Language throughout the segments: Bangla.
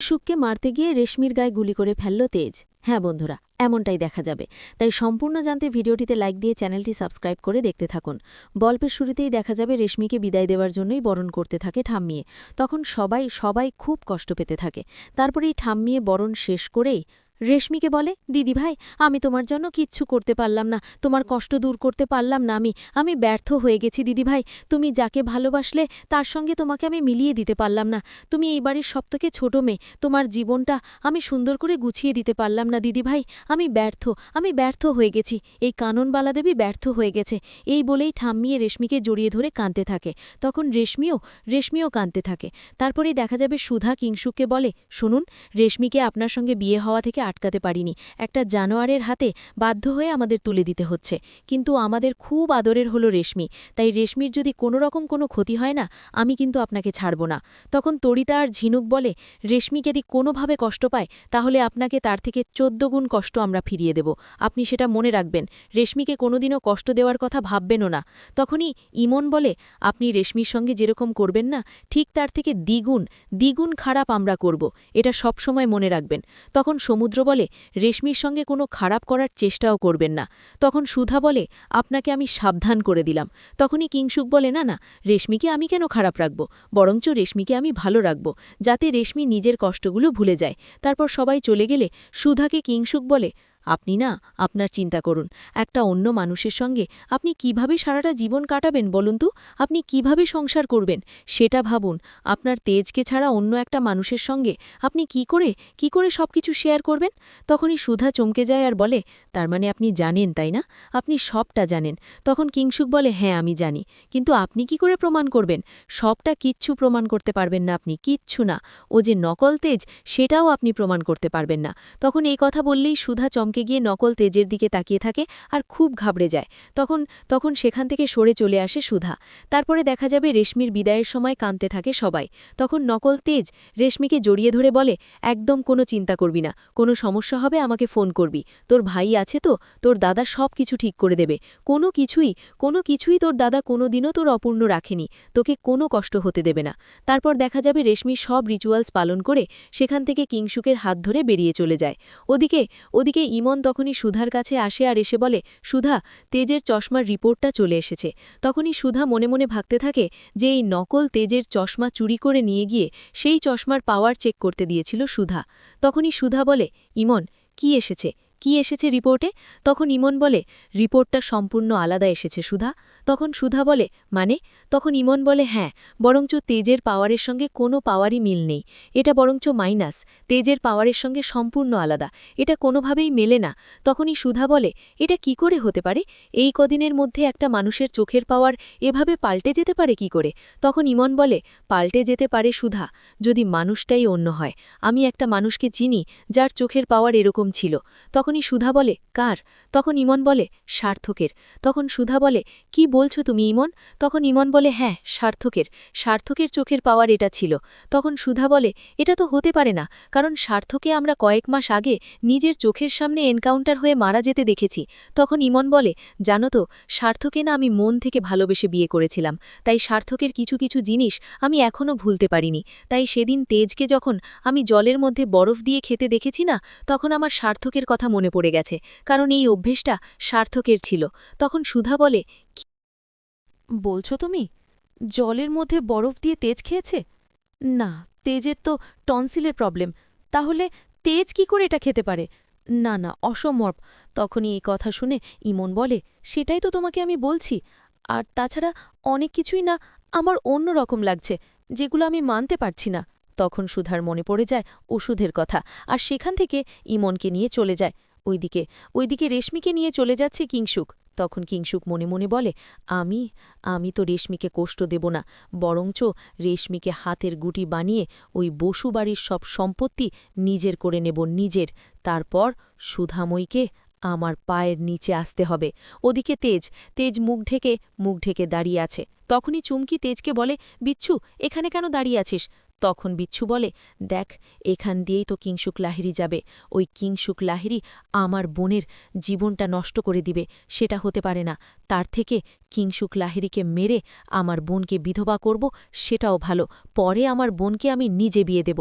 সুককে মারতে গিয়ে রেশমির গায়ে গুলি করে ফেলল তেজ। হ্যাঁ বন্ধুরা, এমনটাই দেখা যাবে। তাই সম্পূর্ণ জানতে ভিডিওটিতে লাইক দিয়ে চ্যানেলটি সাবস্ক্রাইব করে দেখতে থাকুন। গল্পের শুরুতেই দেখা যাবে রেশমিকে বিদায় দেওয়ার জন্যই বরণ করতে থাকে ঠাম্মিয়ে। তখন সবাই সবাই খুব কষ্ট পেতে থাকে। তারপরেই ঠাম্মিয়ে বরণ শেষ করেই রেশমিকে বলে, দিদি ভাই, আমি তোমার জন্য কিচ্ছু করতে পারলাম না। তোমার কষ্ট দূর করতে পারলাম না আমি। আমি ব্যর্থ হয়ে গেছি, দিদি ভাই। তুমি যাকে ভালোবাসলে, তার সঙ্গে তোমাকে আমি মিলিয়ে দিতে পারলাম না। তুমি এই বাড়ির সবথেকে ছোট মেয়ে। তোমার জীবনটা আমি সুন্দর করে গুছিয়ে দিতে পারলাম না, দিদি ভাই। আমি ব্যর্থ আমি ব্যর্থ হয়ে গেছি। এই কাননবালা দেবী ব্যর্থ হয়ে গেছে। এই বলেই ঠাম্মিয়ে রেশমিকে জড়িয়ে ধরে কাঁদতে থাকে। তখন রেশমিও রেশমিও কাঁদতে থাকে। তারপরেই দেখা যাবে সুধা কিংসুককে বলে, শুনুন, রেশমিকে আপনার সঙ্গে বিয়ে হওয়া থেকে আটকাতে পারিনি। একটা জানোয়ারের হাতে বাধ্য হয়ে আমাদের তুলে দিতে হচ্ছে। কিন্তু আমাদের খুব আদরের হলো রেশমি। তাই রেশমির যদি কোনো রকম কোনো ক্ষতি হয় না, আমি কিন্তু আপনাকে ছাড়ব না। তখন তরিতা আর ঝিনুক বলে রেশমি যদি কোনোভাবে কষ্ট পায়, তাহলে আপনাকে তার থেকে চোদ্দ গুণ কষ্ট আমরা ফিরিয়ে দেব। আপনি সেটা মনে রাখবেন। রেশমিকে কোনোদিনও কষ্ট দেওয়ার কথা ভাববেনও না। তখনই ইমন বলে, আপনি রেশমির সঙ্গে যেরকম করবেন না, ঠিক তার থেকে দ্বিগুণ দ্বিগুণ খারাপ আমরা করব। এটা সবসময় মনে রাখবেন। তখন সমুদ্র বলে, রেশমির সঙ্গে কোনো খারাপ করার চেষ্টাও করবেন না। তখন সুধা বলে, আপনাকে আমি সাবধান করে দিলাম। তখনই কিংসুক বলে, না না, রেশমিকে আমি কেন খারাপ রাখব? বরঞ্চ রেশমিকে আমি ভালো রাখব, যাতে রেশমি নিজের কষ্টগুলো ভুলে যায়। তারপর সবাই চলে গেলে সুধাকে কিংসুক বলে আপনি না আপনার চিন্তা করুন। একটা অন্য মানুষের সঙ্গে আপনি কীভাবে সারাটা জীবন কাটাবেন বলুন তো? আপনি কীভাবে সংসার করবেন? সেটা ভাবুন। আপনার তেজকে ছাড়া অন্য একটা মানুষের সঙ্গে আপনি কি করে কি করে সবকিছু শেয়ার করবেন? তখনই সুধা চমকে যায় আর বলে, তার মানে আপনি জানেন, তাই না? আপনি সবটা জানেন। তখন কিংসুক বলে হ্যাঁ আমি জানি। কিন্তু আপনি কি করে প্রমাণ করবেন? সবটা কিচ্ছু প্রমাণ করতে পারবেন না আপনি, কিচ্ছু না। ও যে নকল তেজ, সেটাও আপনি প্রমাণ করতে পারবেন না। তখন এই কথা বললেই সুধা চমকে গিয়ে নকল তেজের দিকে তাকিয়ে থাকে আর খুব ঘাবড়ে যায়। তখন তখন সেখান থেকে সরে চলে আসে সুধা। তারপরে দেখা যাবে রেশমির বিদায়ের সময় কাঁদতে থাকে সবাই। তখন নকল তেজ রেশমিকে জড়িয়ে ধরে বলে, একদম কোনো চিন্তা করবি না। কোনো সমস্যা হবে আমাকে ফোন করবি। তোর ভাই আছে তো, তোর দাদা সব কিছু ঠিক করে দেবে। কোনো কিছুই কোনো কিছুই তোর দাদা কোনো দিনও তোর অপূর্ণ রাখেনি। তোকে কোনো কষ্ট হতে দেবে না। তারপর দেখা যাবে রেশমি সব রিচুয়ালস পালন করে সেখান থেকে কিংসুকের হাত ধরে বেরিয়ে চলে যায়। ওদিকে ওদিকে ইমন তখনই সুধার কাছে আসে আর এসে বলে, সুধা, তেজের চশমার রিপোর্টটা চলে এসেছে। তখনই সুধা মনে মনে ভাবতে থাকে যে এই নকল তেজের চশমা চুরি করে নিয়ে গিয়ে সেই চশমার পাওয়ার চেক করতে দিয়েছিল সুধা। তখনই সুধা বলে, ইমন, কি এসেছে? কি এসেছে রিপোর্টে? তখন ইমন বলে, রিপোর্টটা সম্পূর্ণ আলাদা এসেছে, সুধা। তখন সুধা বলে মানে? তখন ইমন বলে হ্যাঁ বরঞ্চ তেজের পাওয়ারের সঙ্গে কোনো পাওয়ারই মিল নেই। এটা বরঞ্চ মাইনাস, তেজের পাওয়ারের সঙ্গে সম্পূর্ণ আলাদা। এটা কোনোভাবেই মেলে না। তখনই সুধা বলে, এটা কি করে হতে পারে? এই কদিনের মধ্যে একটা মানুষের চোখের পাওয়ার এভাবে পাল্টে যেতে পারে কি করে? তখন ইমন বলে, পাল্টে যেতে পারে, সুধা, যদি মানুষটাই অন্য হয়। আমি একটা মানুষকে চিনি যার চোখের পাওয়ার এরকম ছিল। তখনই সুধা বলে, কার? তখন ইমন বলে, সার্থকের। তখন সুধা বলে, কি বলছো তুমি ইমন? তখন ইমন বলে হ্যাঁ সার্থকের। সার্থকের চোখের পাওয়ার এটা ছিল। তখন সুধা বলে, এটা তো হতে পারে না, কারণ সার্থকে আমরা কয়েক মাস আগে নিজের চোখের সামনে এনকাউন্টার হয়ে মারা যেতে দেখেছি। তখন ইমন বলে, জানো তো, সার্থকে না আমি মন থেকে ভালোবেসে বিয়ে করেছিলাম, তাই সার্থকের কিছু কিছু জিনিস আমি এখনও ভুলতে পারিনি। তাই সেদিন তেজকে যখন আমি জলের মধ্যে বরফ দিয়ে খেতে দেখেছি না, তখন আমার সার্থকের কথা মনে পড়ে গেছে, কারণ এই অভ্যেসটা সার্থকের ছিল। তখন সুধা বলে বলছো তুমি? জলের মধ্যে বরফ দিয়ে তেজ খেয়েছে? না, তেজের তো টনসিলের প্রবলেম। তাহলে তেজ কি করে এটা খেতে পারে? না না অসম্ভব তখনই এই কথা শুনে ইমন বলে, সেটাই তো তোমাকে আমি বলছি। আর তাছাড়া অনেক কিছুই না আমার অন্য রকম লাগছে, যেগুলো আমি মানতে পারছি না। তখন সুধার মনে পড়ে যায় ওষুধের কথা। আর সেখান থেকে ইমনকে নিয়ে চলে যায়। ওইদিকে ওইদিকে রেশমিকে নিয়ে চলে যাচ্ছে কিংসুক তখন কিংসুক মনে মনে বলে, আমি আমি তো রেশমিকে কষ্ট দেব না, বরঞ্চ রেশমিকে হাতের গুটি বানিয়ে ওই বসু বাড়ির সব সম্পত্তি নিজের করে নেব নিজের। তারপর সুধাময়ীকে আমার পায়ের নিচে আসতে হবে। ওদিকে তেজ তেজ মুখ ঢেকে মুখ ঢেকে দাঁড়িয়ে আছে। তখনই চুমকি তেজকে বলে, বিচ্ছু, এখানে কেন দাঁড়িয়ে আছিস? তখন বিচ্ছু বলে, দেখ, এখান দিয়েই তো কিংসুক লাহিরি যাবে। ওই কিংসুক লাহিরি আমার বোনের জীবনটা নষ্ট করে দিবে, সেটা হতে পারে না। তার থেকে কিংসুক লাহিরিকে মেরে আমার বোনকে বিধবা করব, সেটাও ভালো। পরে আমার বোনকে আমি নিজে বিয়ে দেব।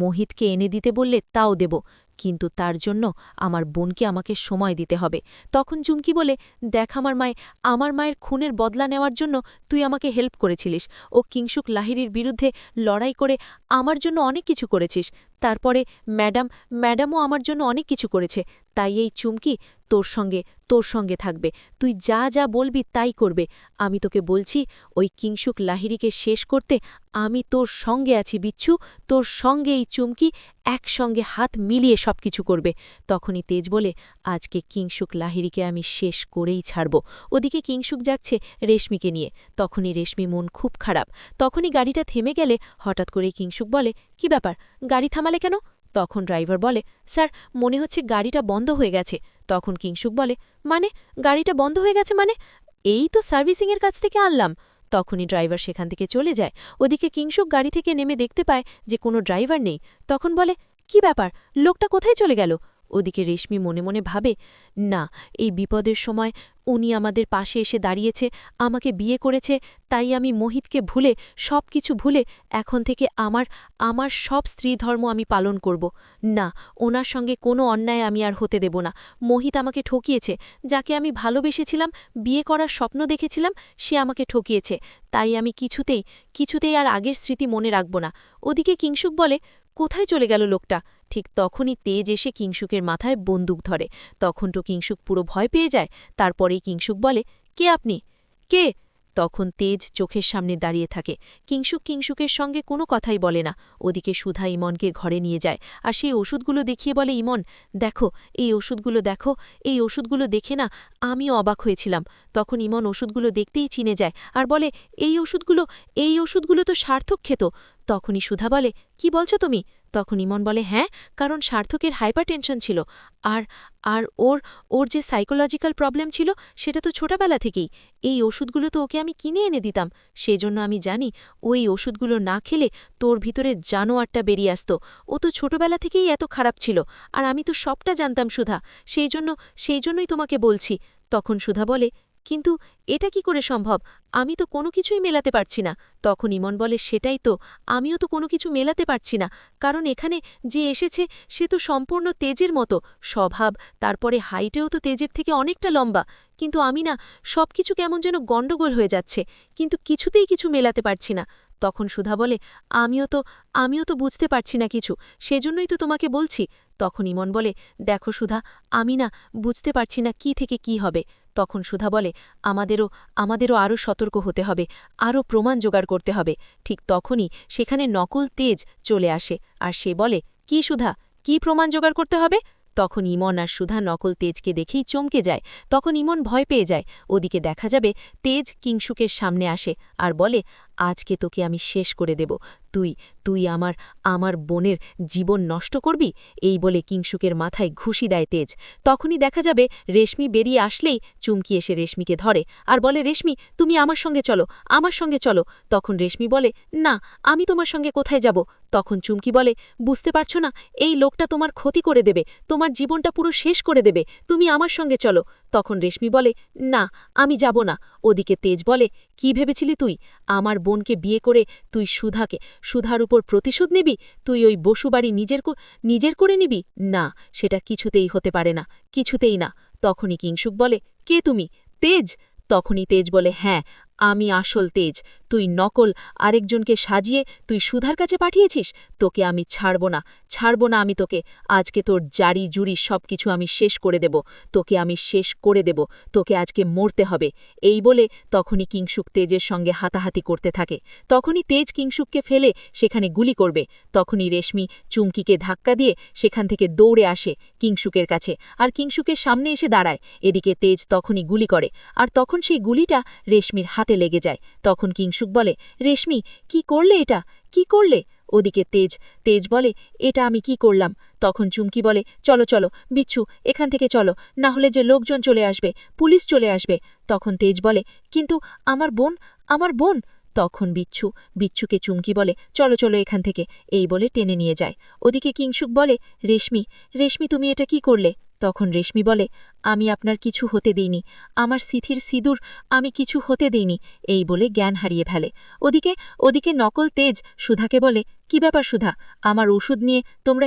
মোহিতকে এনে দিতে বললে তাও দেব। কিন্তু তার জন্য আমার বোনকে আমাকে সময় দিতে হবে। তখন জুমকি বলে, দেখ আমার মায়, আমার মায়ের খুনের বদলা নেওয়ার জন্য তুই আমাকে হেল্প করেছিলিস। ও কিংসুক লাহিরির বিরুদ্ধে লড়াই করে আমার জন্য অনেক কিছু করেছিস। তারপরে, ম্যাডাম, ম্যাডামও আমার জন্য অনেক কিছু করেছে, তাই এই চুমকি তোর সঙ্গে তোর সঙ্গে থাকবে, তুই যা যা বলবি তাই করবে। আমি তোকে বলছি, ওই কিংসুক লাহিরিকে শেষ করতে আমি তোর সঙ্গে আছি, বিচ্ছু, তোর সঙ্গে এই চুমকি একসঙ্গে হাত মিলিয়ে সবকিছু করবে। তখনই তেজ বলে, আজকে কিংসুক লাহিরিকে আমি শেষ করেই ছাড়ব। ওদিকে কিংসুক যাচ্ছে রেশমিকে নিয়ে। তখনই রেশমি মন খুব খারাপ। তখনই গাড়িটা থেমে গেলে হঠাৎ করে কিংসুক বলে কি ব্যাপার, গাড়ি থামালে কেন? তখন ড্রাইভার বলে, স্যার, মনে হচ্ছে গাড়িটা বন্ধ হয়ে গেছে। তখন কিংসুক বলে মানে গাড়িটা বন্ধ হয়ে গেছে মানে? এই তো সার্ভিসিংয়ের কাছ থেকে আনলাম। তখনই ড্রাইভার সেখান থেকে চলে যায়। ওদিকে কিংসুক গাড়ি থেকে নেমে দেখতে পায় যে কোনো ড্রাইভার নেই। তখন বলে, কি ব্যাপার? লোকটা কোথায় চলে গেল? ওদিকে রেশমি মনে মনে ভাবে, না, এই বিপদের সময় উনি আমাদের পাশে এসে দাঁড়িয়েছে, আমাকে বিয়ে করেছে, তাই আমি মোহিতকে ভুলে সব কিছু ভুলে এখন থেকে আমার আমার সব স্ত্রী ধর্ম আমি পালন করব। না, ওনার সঙ্গে কোনো অন্যায় আমি আর হতে দেব না। মোহিত আমাকে ঠকিয়েছে, যাকে আমি ভালোবেসেছিলাম, বিয়ে করার স্বপ্ন দেখেছিলাম, সে আমাকে ঠকিয়েছে। তাই আমি কিছুতেই কিছুতেই আর আগের স্মৃতি মনে রাখব না। ওদিকে কিংসুক বলে কোথায় চলে গেল লোকটা? ঠিক তখনই তেজ এসে কিংসুকের মাথায় বন্দুক ধরে। তখন তো কিংসুক পুরো ভয় পেয়ে যায়। তারপরেই কিংসুক বলে, কে আপনি? কে? তখন তেজ চোখের সামনে দাঁড়িয়ে থাকে। কিংসুক কিংসুকের সঙ্গে কোনো কথাই বলে না। ওদিকে সুধা ইমনকে ঘরে নিয়ে যায় আর সেই ওষুধগুলো দেখিয়ে বলে, ইমন, দেখো, এই ওষুধগুলো দেখো, এই ওষুধগুলো দেখে না আমিও অবাক হয়েছিলাম। তখন ইমন ওষুধগুলো দেখতেই চিনে যায় আর বলে, এই ওষুধগুলো এই ওষুধগুলো তো সার্থক খেত। তখনই সুধা বলে, কি বলছো তুমি? তখন ইমন বলে হ্যাঁ কারণ সার্থকের হাইপার টেনশন ছিল। আর আর ওর ওর যে সাইকোলজিক্যাল প্রবলেম ছিল, সেটা তো ছোটবেলা থেকেই। এই ওষুধগুলো তো ওকে আমি কিনে এনে দিতাম। সেই জন্য আমি জানি ওই ওষুধগুলো না খেলে তোর ভিতরে জানোয়ারটা বেরিয়ে আসত। ও তো ছোটবেলা থেকেই এত খারাপ ছিল। আর আমি তো সবটা জানতাম সুধা। সেই জন্য, সেই জন্যই তোমাকে বলছি। তখন সুধা বলে কিন্তু এটা কি করে সম্ভব? আমি তো কোনো কিছুই মেলাতে পারছি না। তখন ইমন বলে, সেটাই তো, আমিও তো কোনো কিছু মেলাতে পারছি না। কারণ এখানে যে এসেছে, সে তো সম্পূর্ণ তেজের মতো। স্বভাব, তারপরে হাইটেও তো তেজের থেকে অনেকটা লম্বা। কিন্তু আমি না সব কিছু কেমন যেন গণ্ডগোল হয়ে যাচ্ছে। কিন্তু কিছুতেই কিছু মেলাতে পারছি না। তখন সুধা বলে, আমিও তো আমিও তো বুঝতে পারছি না কিছু, সেজন্যই তো তোমাকে বলছি। তখন ইমন বলে, দেখো সুধা, আমি না বুঝতে পারছি না কি থেকে কি হবে। তখন সুধা বলে, আমাদেরও আমাদেরও আরও সতর্ক হতে হবে, আরও প্রমাণ জোগাড় করতে হবে। ঠিক তখনই সেখানে নকল তেজ চলে আসে, আর সে বলে, কি সুধা, কি প্রমাণ জোগাড় করতে হবে? তখন ইমন আর সুধা নকল তেজকে দেখেই চমকে যায়, তখন ইমন ভয় পেয়ে যায়, ওদিকে দেখা যাবে তেজ কিংসুকের সামনে আসে, আর বলে আজকে তোকে আমি শেষ করে দেব। তুই তুই আমার আমার বোনের জীবন নষ্ট করবি? এই বলে কিংসুকের মাথায় ঘুষি দেয় তেজ। তখনই দেখা যাবে রেশমি বেরিয়ে আসলেই চুমকি এসে রেশমিকে ধরে আর বলে, রেশমি, তুমি আমার সঙ্গে চলো, আমার সঙ্গে চলো। তখন রেশমি বলে, না, আমি তোমার সঙ্গে কোথায় যাব? তখন চুমকি বলে, বুঝতে পারছ না, এই লোকটা তোমার ক্ষতি করে দেবে, তোমার জীবনটা পুরো শেষ করে দেবে, তুমি আমার সঙ্গে চলো। তখন রেশমি বলে, না, আমি যাব না। ওদিকে তেজ বলে, কি ভেবেছিলি তুই? আমার বোনকে বিয়ে করে তুই সুধাকে, সুধার উপর প্রতিশোধ নিবি? তুই ওই বসুবাড়ি নিজের নিজের করে নিবি? না, সেটা কিছুতেই হতে পারে না, কিছুতেই না। তখনই কিংসুক বলে, কে তুমি? তেজ? তখনই তেজ বলে হ্যাঁ আমি আসল তেজ। তুই নকল, আরেকজনকে সাজিয়ে তুই সুধার কাছে পাঠিয়েছিস? তোকে আমি ছাড়ব না ছাড়ব না আমি তোকে। আজকে তোর জারি জুরি সব কিছু আমি শেষ করে দেব। তোকে আমি শেষ করে দেব। তোকে আজকে মরতে হবে। এই বলে তখনই কিংসুক তেজের সঙ্গে হাতাহাতি করতে থাকে। তখনই তেজ কিংসুককে ফেলে সেখানে গুলি করবে। তখনই রেশমি চুমকিকে ধাক্কা দিয়ে সেখান থেকে দৌড়ে আসে কিংসুকের কাছে। আর কিংসুকের সামনে এসে দাঁড়ায়। এদিকে তেজ তখনই গুলি করে। আর তখন সেই গুলিটা রেশমির হাতে লেগে যায়। তখন কিংসুক বলে, রেশমি, কি করলে এটা? কি করলে? ওদিকে তেজ তেজ বলে, এটা আমি কি করলাম? তখন চুমকি বলে, চলো চলো, বিচ্ছু, এখান থেকে চলো, না হলে যে লোকজন চলে আসবে, পুলিশ চলে আসবে। তখন তেজ বলে, কিন্তু আমার বোন আমার বোন? তখন বিচ্ছু, বিচ্ছুকে চুমকি বলে, চলো চলো, এখান থেকে। এই বলে টেনে নিয়ে যায়। ওদিকে কিংসুক বলে, রেশমি রেশমি, তুমি এটা কি করলে? তখন রেশমি বলে, আমি আপনার কিছু হতে দিইনি। আমার সিথির সিঁদুর আমি কিছু হতে দিইনি। এই বলে জ্ঞান হারিয়ে ফেলে। ওদিকে ওদিকে নকল তেজ সুধাকে বলে, কি ব্যাপার সুধা? আমার ওষুধ নিয়ে তোমরা